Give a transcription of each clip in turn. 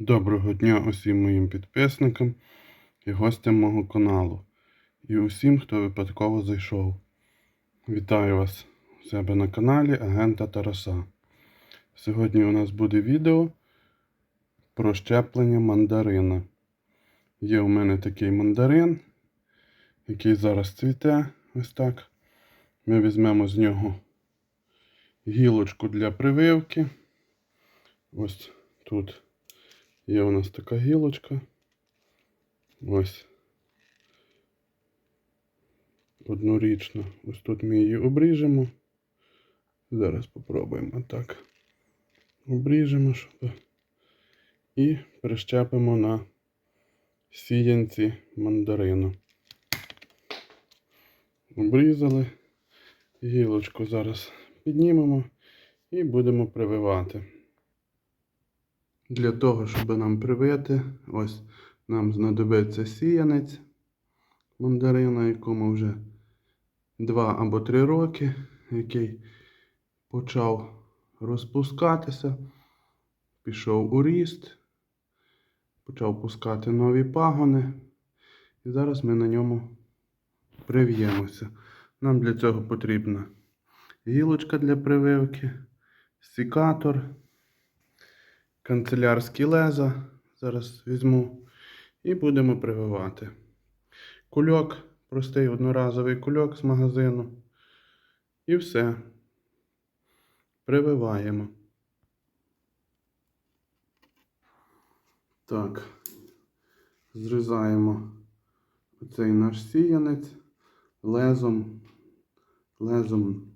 Доброго дня усім моїм підписникам і гостям мого каналу. І усім, хто випадково зайшов. Вітаю вас у себе на каналі Агента Тараса. Сьогодні у нас буде відео про щеплення мандарина. Є у мене такий мандарин, який зараз цвіте. Ось так. Ми візьмемо з нього гілочку для прививки. Ось тут. Є у нас така гілочка. Ось. Однорічна. Ось тут ми її обріжемо. Зараз попробуємо так. Обріжемо, щоб. І прищепимо на сіянці мандарину. Обрізали. Гілочку зараз піднімемо і будемо прививати. Для того, щоб нам привити, ось нам знадобиться сіянець мандарина, якому вже 2 або 3 роки, який почав розпускатися, пішов у ріст, почав пускати нові пагони. І зараз ми на ньому прив'ємося. Нам для цього потрібна гілочка для прививки, секатор канцелярські леза. Зараз візьму і будемо прививати. Кульок, простий одноразовий кульок з магазину. І все. Прививаємо. Так, зрізаємо оцей наш сіянець лезом, лезом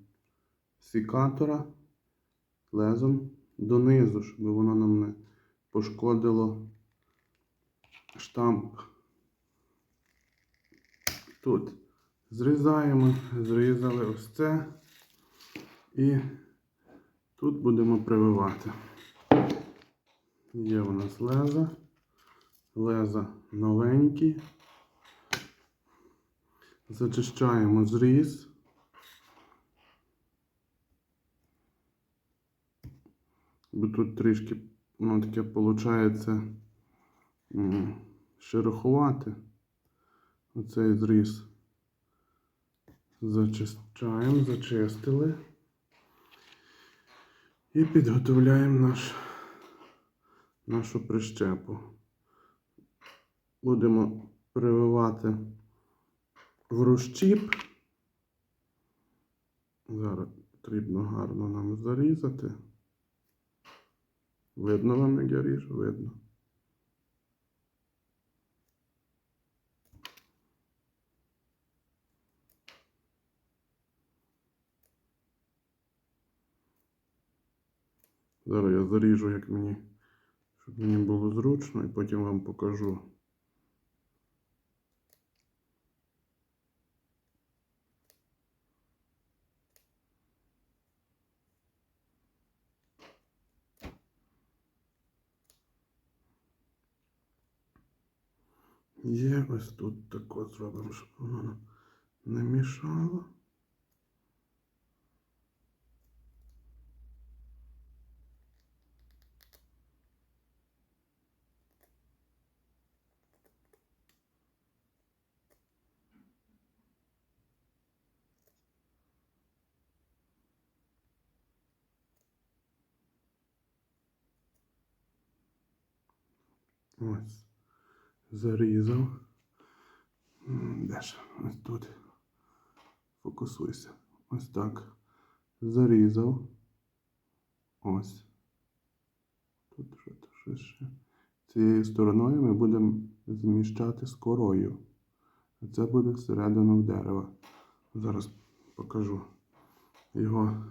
секатора, лезом донизу, щоб воно нам не пошкодило штамп. Тут зрізаємо, зрізали ось це і тут будемо прививати. Є у нас леза, леза новенькі. Зачищаємо зріз. Бо тут трішки воно таке виходить шероховате. Оцей зріз. Зачищаємо, зачистили. І підготовляємо наш, нашу прищепу. Будемо прививати в розчіп. Зараз потрібно гарно нам зарізати. Видно вам, як я ріжу? Видно. Зараз я заріжу, як мені, щоб мені було зручно, і потім вам покажу. Є ось тут тако зробимо, щоб воно не мішало. Ось зарізав. Де? Ось тут. Фокусуйся. Ось так. Зарізав. Ось. Тут щось ще. Цією стороною ми будемо зміщати з корою. Це буде всередину дерева. Зараз покажу. Його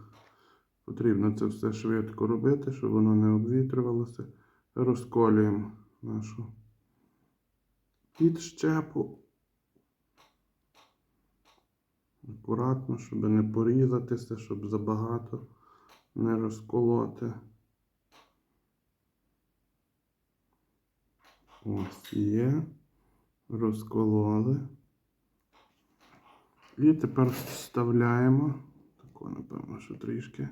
потрібно це все швидко робити, щоб воно не обвітрювалося. Розколюємо нашу під Акуратно, щоб не порізатися, щоб забагато не розколоти. Ось є. Розкололи. І тепер вставляємо. Тако, напевно, що трішки,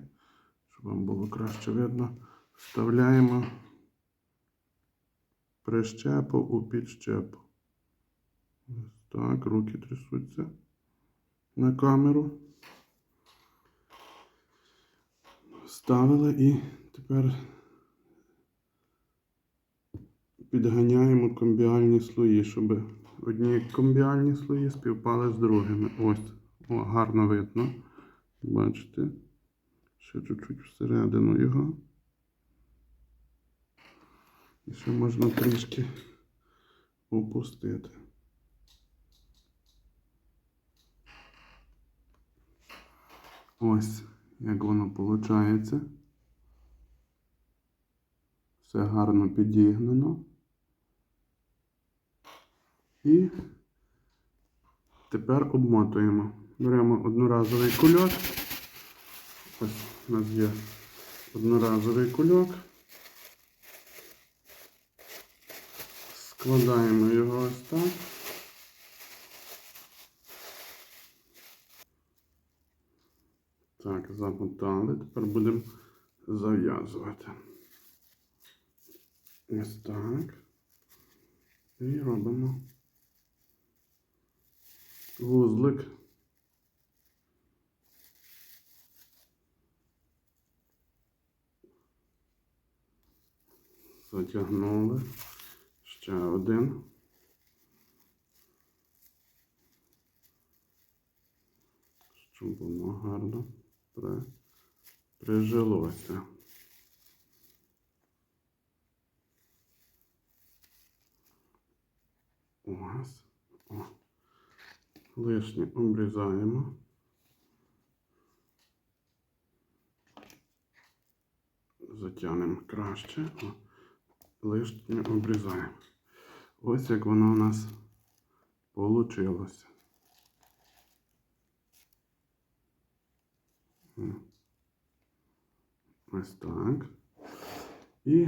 щоб вам було краще видно. Вставляємо прищепу у підщепу. Ось так, руки трясуться на камеру. Вставили і тепер підганяємо комбіальні слої, щоб одні комбіальні слої співпали з другими. Ось, о, гарно видно. Бачите? Ще чуть-чуть всередину його. І ще можна трішки опустити. Ось як воно виходить. Все гарно підігнано. І тепер обмотуємо. Беремо одноразовий кульок. Ось у нас є одноразовий кульок. Складаємо його ось так. Так, замотали. Тепер будемо зав'язувати. Ось так. І робимо вузлик. Затягнули. Ще один. Щоб воно гарно при... прижилося. Ось. О. Лишнє обрізаємо. Затягнемо краще. О. Лишнє обрізаємо. Ось як воно у нас получилося. Ось так. І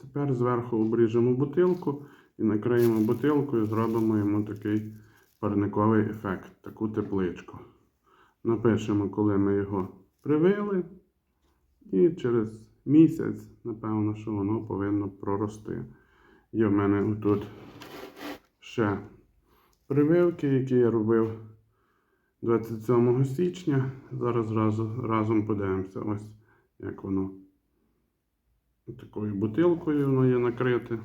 тепер зверху обріжемо бутилку і накриємо бутилкою, зробимо йому такий парниковий ефект, таку тепличку. Напишемо, коли ми його привили. І через місяць, напевно, що воно повинно прорости. Є в мене тут ще прививки, які я робив 27 січня. Зараз разом, разом подивимося, ось як воно. Такою бутилкою воно є накрите.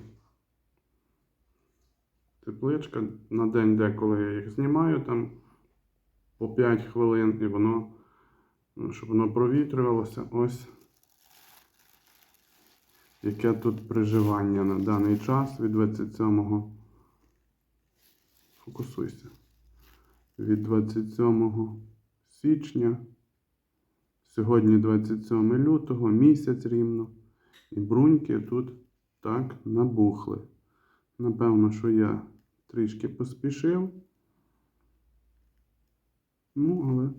Тепличка на день, деколи я їх знімаю там по 5 хвилин, і воно, ну, щоб воно провітрювалося. Ось яке тут приживання на даний час від 27 фокусуйся. Від 27 січня. Сьогодні 27 лютого, місяць рівно. І бруньки тут так набухли. Напевно, що я трішки поспішив. Ну, але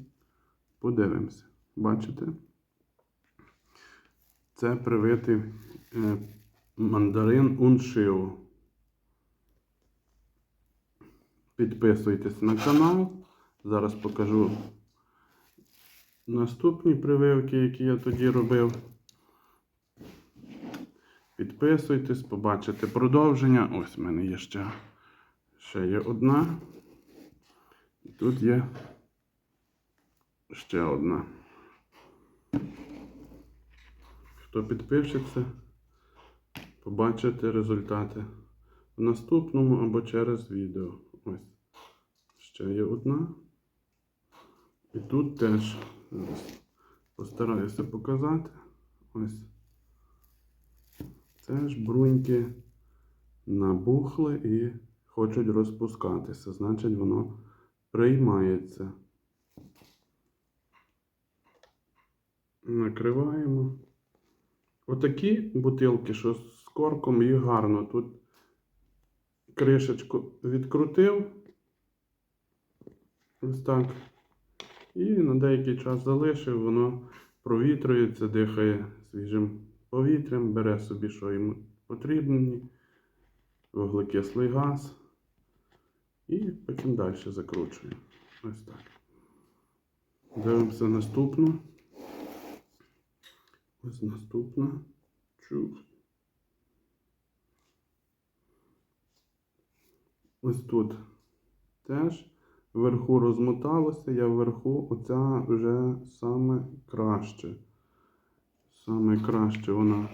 подивимося. Бачите? Це привитий е, мандарин уншио. Підписуйтесь на канал. Зараз покажу наступні прививки, які я тоді робив. Підписуйтесь, побачите продовження. Ось в мене є ще, ще є одна. І тут є ще одна. Хто підпишеться, побачите результати в наступному або через відео. Ось. Ще є одна. І тут теж постараюся показати. Ось. Це ж бруньки набухли і хочуть розпускатися. Значить, воно приймається. Накриваємо. Отакі бутилки, що з корком їх гарно. Тут кришечку відкрутив. Ось так. І на деякий час залишив, воно провітрюється, дихає свіжим повітрям, бере собі, що йому потрібні, вуглекислий газ. І потім далі закручує. Ось так. Дивимося наступну. Ось наступна. Чух. Ось тут теж вверху розмоталося, я вверху оця вже саме краще. Саме краще вона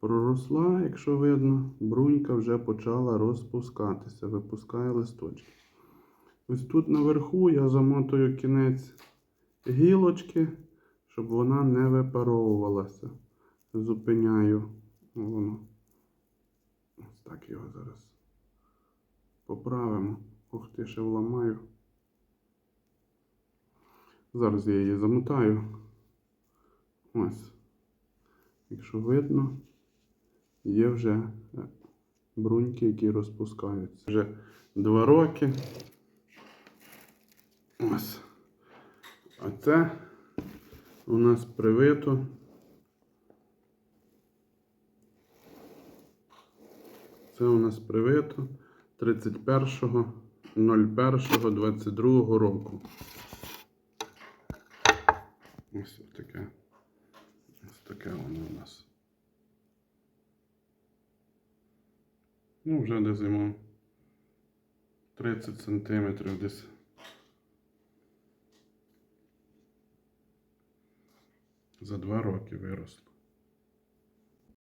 проросла, якщо видно, брунька вже почала розпускатися, випускає листочки. Ось тут наверху я замотую кінець гілочки, щоб вона не випаровувалася. Зупиняю воно. Ось так його зараз поправимо. Ух ти, ще вламаю. Зараз я її замотаю. Ось. Якщо видно, є вже е, бруньки, які розпускаються. Вже два роки. Ось. А це у нас привито. Це у нас привито 31.01.22 року. Ось таке. Ось таке воно у нас. Ну, вже десь йому 30 сантиметрів десь. За два роки виросло.